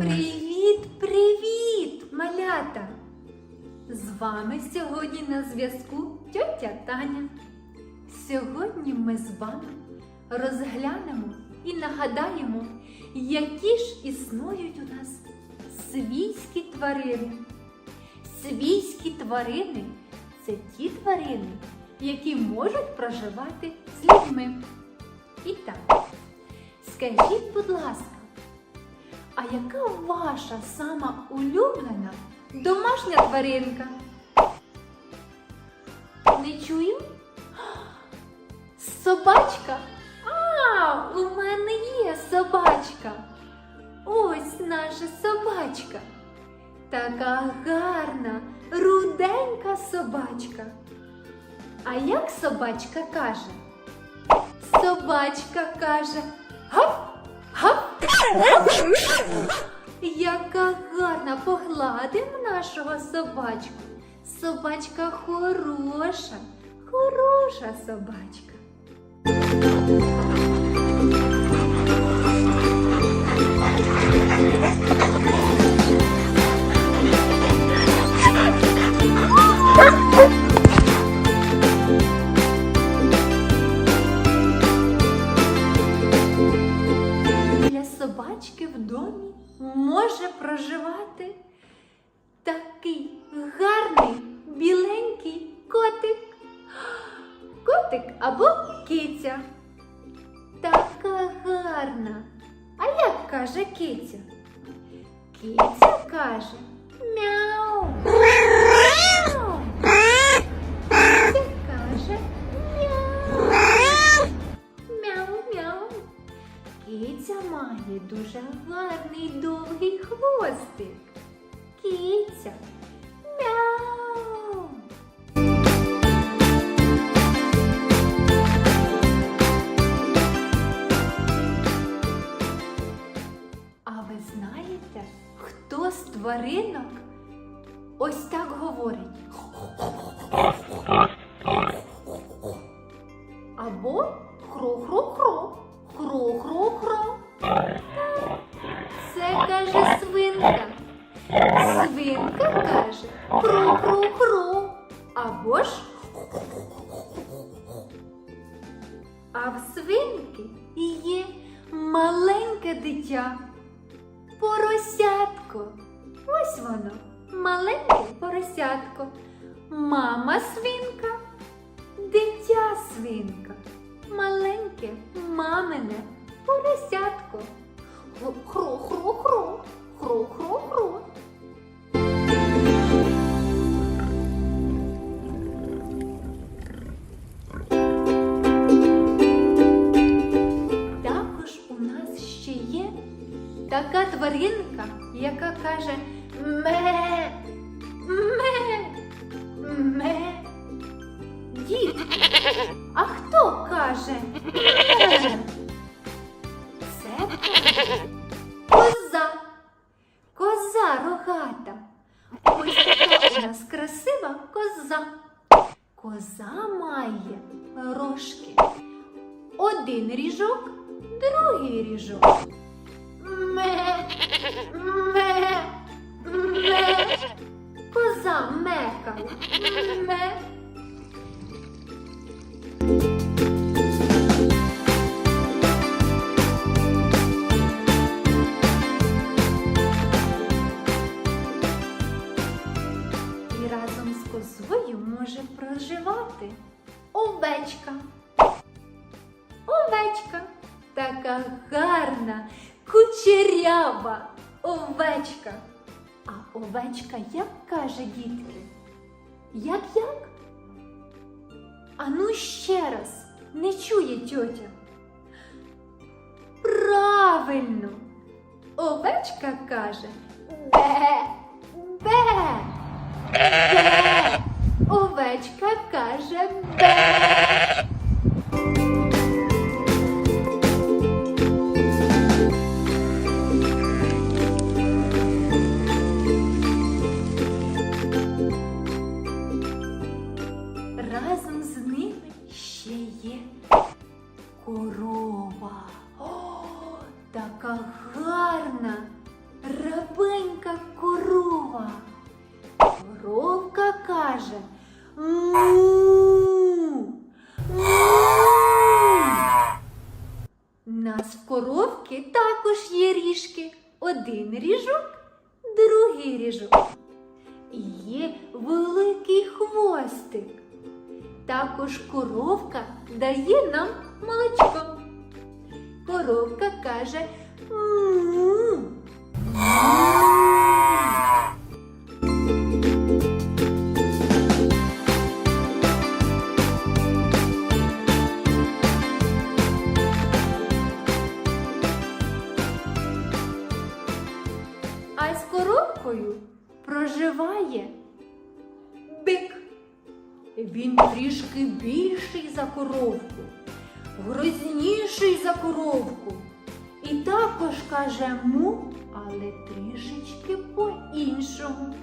Привіт, привіт, малята! З вами сьогодні на зв'язку тьотя Таня. Сьогодні ми з вами розглянемо і нагадаємо, які ж існують у нас свійські тварини. Свійські тварини це ті тварини, які можуть проживати з людьми. І так, скажіть, будь ласка, а яка ваша сама улюблена домашня тваринка? Не чую? Собачка? А, у мене є собачка. Ось наша собачка. Така гарна, руденька собачка. А як собачка каже? Собачка каже гав, гав. Яка гарна погладив нашого собачку. Собачка хороша, хороша собачка. Киця має дуже гарний довгий хвостик. Киця. Мяу. А ви знаєте, хто з тваринок ось так говорить? Або ж. А в свинки є маленьке дитя. Поросятко. Ось воно, маленьке поросятко. Мама свинка, дитя свинка. Маленьке мамине поросятко. Хро-хро-хро, хро-хро-хро. Така тваринка, яка каже ме, ме, ме. Дітки, а хто каже ме? Це коза. Коза рогата. Ось така у нас красива коза. Коза має рожки. Один ріжок, другий ріжок. Ме, ме, ме. Коза мекає. Тьотя. Правильно. Овечка каже бе, бе. Бе. Овечка каже бе. Нас в коровки також є ріжки. Один ріжок, другий ріжок. І є великий хвостик. Також коровка дає нам молочко. Коровка каже «Му». Коровкою проживає бик. Він трішки більший за коровку, грозніший за коровку. І також каже му, але трішечки по-іншому.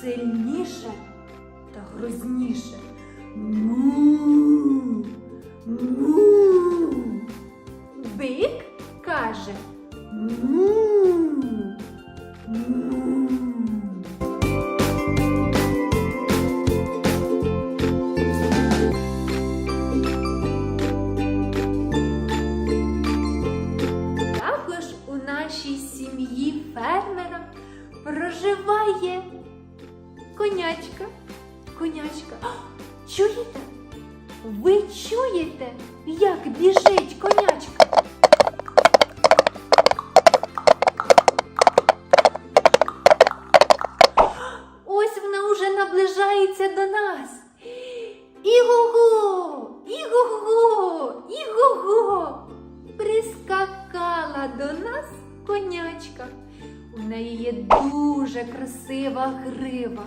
Сильніше та грозніше. Му. Му. Бик каже му. Му. Сім'ї фермера проживає конячка. Конячка. Чуєте? Ви чуєте, як біжить конячка? Красива грива.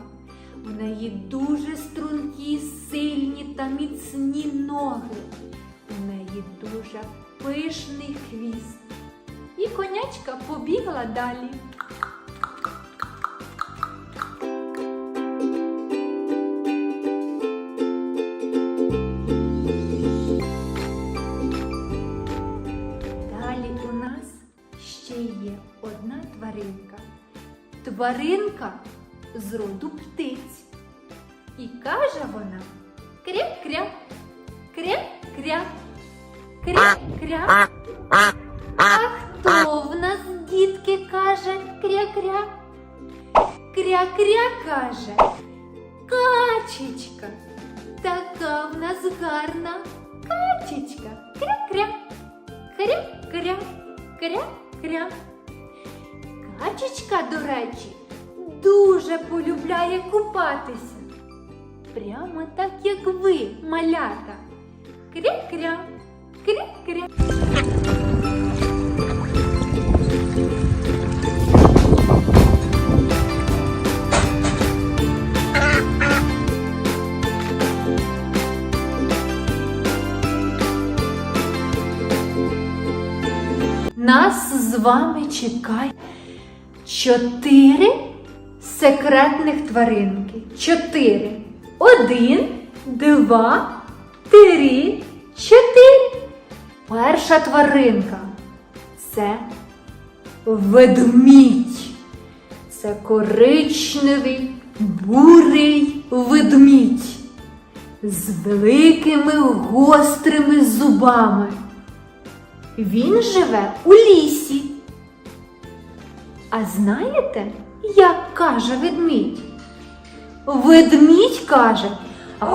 У неї дуже стрункі, сильні та міцні ноги. У неї дуже пишний хвіст. І конячка побігла далі. Далі у нас ще є одна тваринка. Тваринка з роду птиць. І каже вона кря-кря, кря-кря, кря-кря. А хто в нас, дітки, каже кря-кря? Кря-кря каже качечка. Така в нас гарна качечка. Кря-кря. Кря-кря, кря-кря. Качечка, до речі, Дуже полюбляє купатися. Прямо так, як ви, малята. Кря-кря, кря-кря. Нас з вами чекає чотири секретних тваринки. Чотири. Один, два, три, чотири. Перша тваринка це ведмідь. Це коричневий, бурий ведмідь з великими гострими зубами. Він живе у лісі. А знаєте, як каже ведмідь? Ведмідь каже а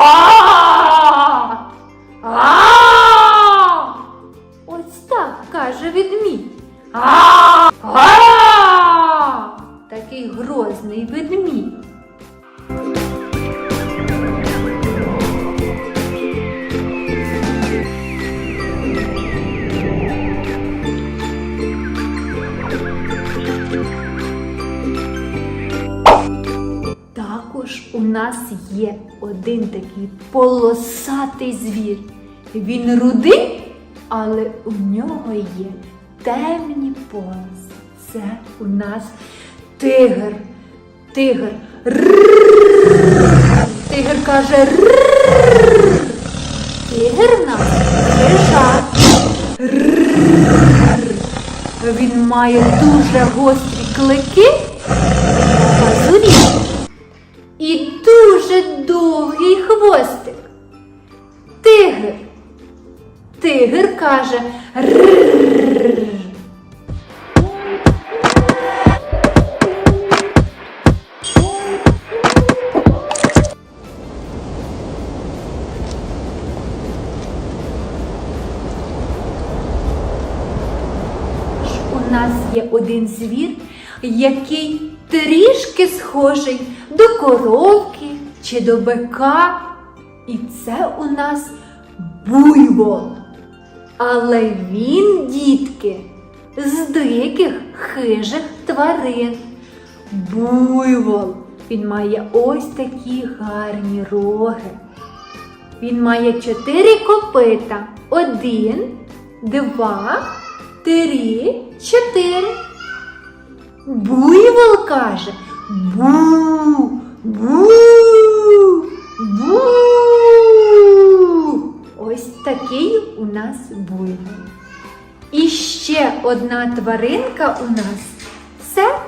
а Ось так каже ведмідь. а а Такий грозний ведмідь. У нас є один такий полосатий звір. Він рудий, але у нього є темні полоси. Це у нас тигр. Тигр. Тигр каже. Тигр нас хижак. Він має дуже гострі клики та звір. І дуже довгий хвостик. Тигр. Тигр каже «Ррррррр». У нас є один звір, який трішки схожий до коровки чи до бика. І це у нас буйвол. Але він, дітки, з диких хижих тварин. Буйвол. Він має ось такі гарні роги. Він має чотири копита. Один, два, три, чотири. Буйвол каже бу, бу, бу. Ось такий у нас буйвол. І ще одна тваринка у нас це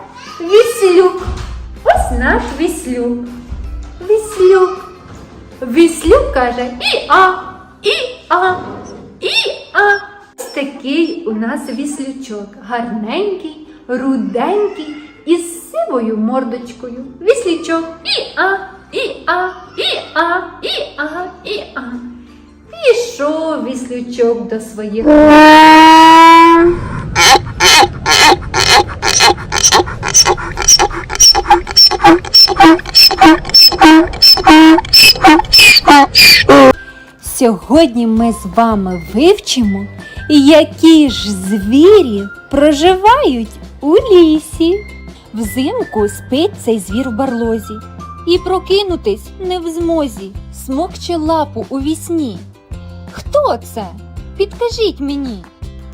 віслюк. Ось наш віслюк. Віслюк. Віслюк каже і-а, і-а, і-а. Ось такий у нас віслючок. Гарненький, руденький із сивою мордочкою. Віслючок і-а, і-а, і-а, і-а, і-а. Пішов віслючок до своїх. Сьогодні ми з вами вивчимо, які ж звірі проживають у лісі. Взимку спить цей звір в барлозі і прокинутись не в змозі, смокче лапу у вісні. Хто це? Підкажіть мені.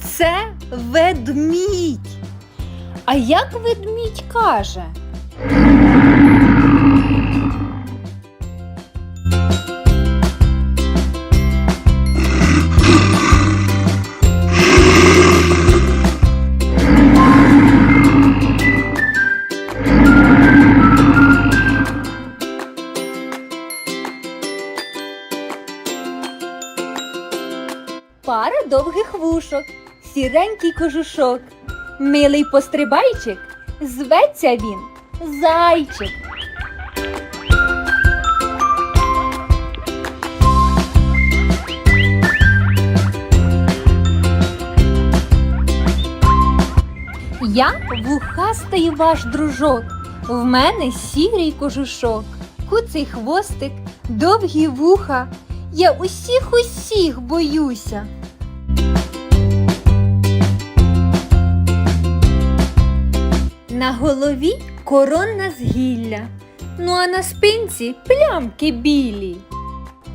Це ведмідь. А як ведмідь каже? Сіренький кожушок, милий пострибайчик, зветься він зайчик. Я вухастий ваш дружок, в мене сірий кожушок, куций хвостик, довгі вуха. Я усіх усіх боюся. На голові коронна згілля, ну а на спинці плямки білі.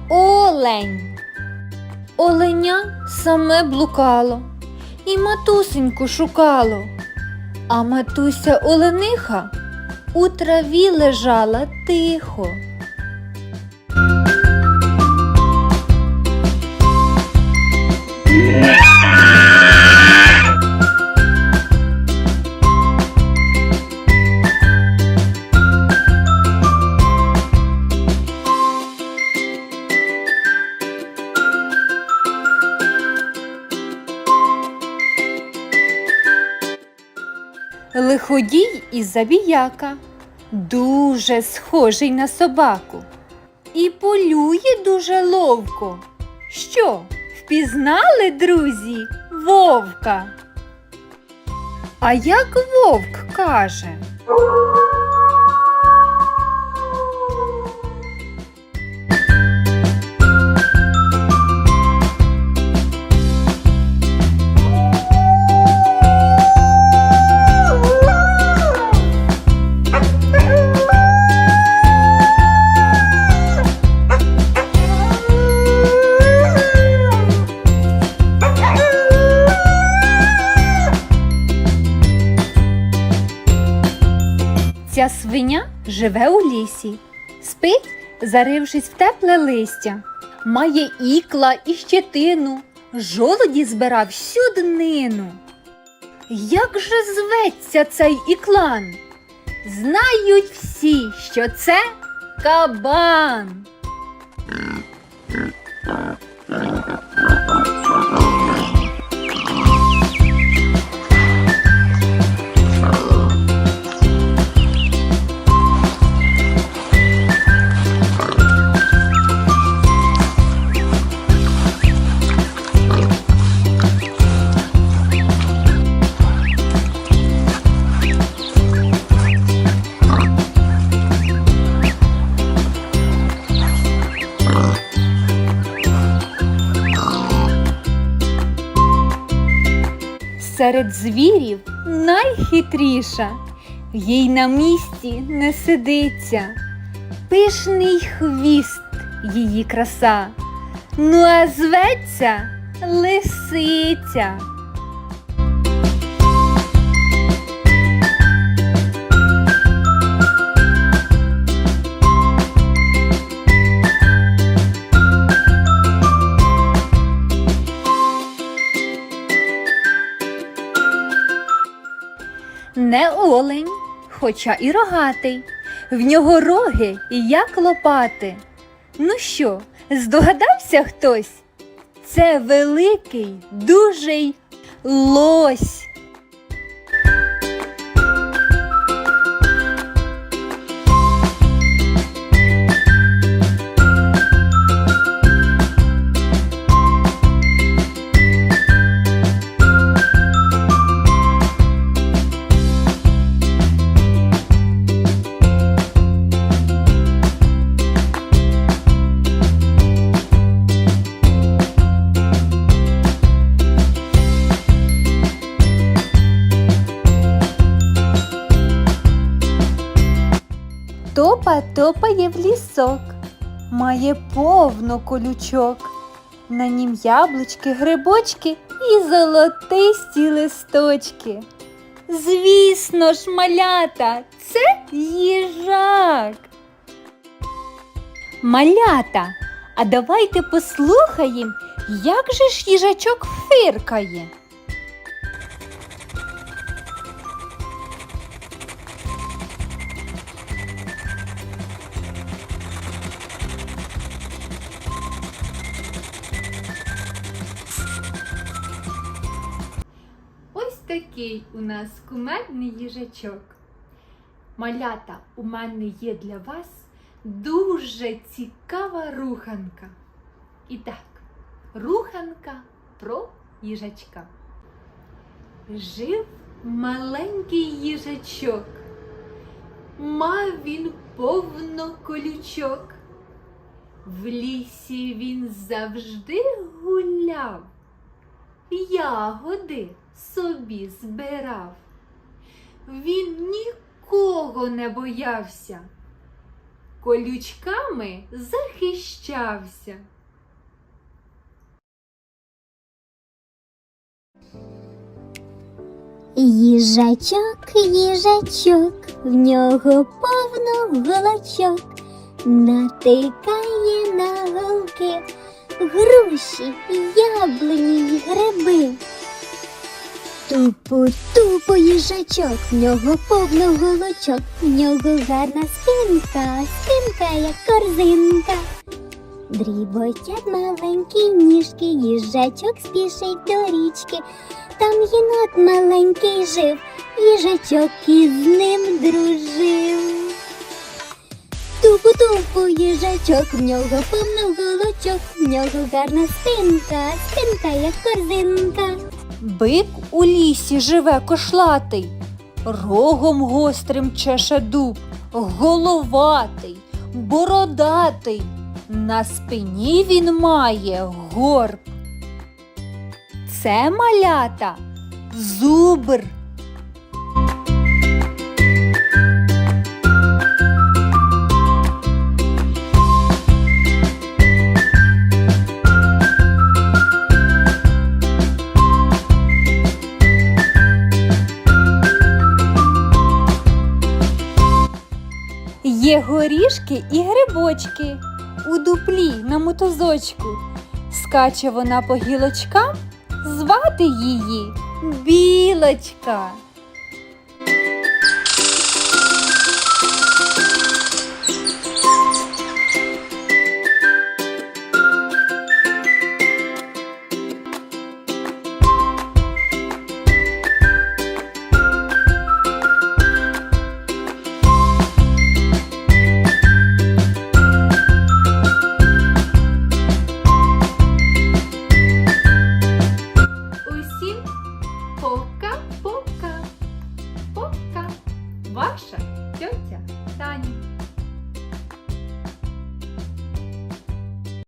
Олень. Оленя саме блукало і матусеньку шукало. А матуся Олениха у траві лежала тихо. Лиходій і забіяка, дуже схожий на собаку. І полює дуже ловко. Що, впізнали, друзі, вовка? А як вовк каже? Свиня живе у лісі, спить, зарившись в тепле листя, має ікла і щетину, жолоді збирав всю днину. Як же зветься цей іклан? знають всі, що це кабан. Серед звірів найхитріша, їй на місці не сидиться, пишний хвіст її краса, ну а зветься лисиця. Не олень, хоча і рогатий, в нього роги і як лопати. Ну що, здогадався хтось? Це великий, дужий лось. Топає в лісок, має повно колючок. На нім яблучки, грибочки і золотисті листочки. Звісно ж, малята, це їжак. Малята, а давайте послухаємо, як же ж їжачок фиркає. Такий у нас кумедний їжачок. Малята, у мене є для вас дуже цікава руханка. І так, руханка про їжачка. Жив маленький їжачок. Мав він повно колючок. В лісі він завжди гуляв ягоди собі збирав. Він нікого не боявся, колючками захищався. Їжачок, їжачок, в нього повно голочок, натикає на голки, груші, яблуні й гриби. Тупо, тупо їжачок, в нього повно голочок, в нього гарна спинка, спинка, як корзинка. Дріботять маленькі ніжки, їжачок спішить до річки. Там єнот маленький жив, їжачок із ним дружив. Тупу-тупу їжачок, в нього повно голочок, в нього гарна спинка, спинка, як корзинка. Бик у лісі живе кошлатий, рогом гострим чеше дуб, головатий, бородатий. На спині він має горб. Це малята зубр. Є горішки і грибочки у дуплі на мотозочку. Скаче вона по гілочкам, звати її білочка.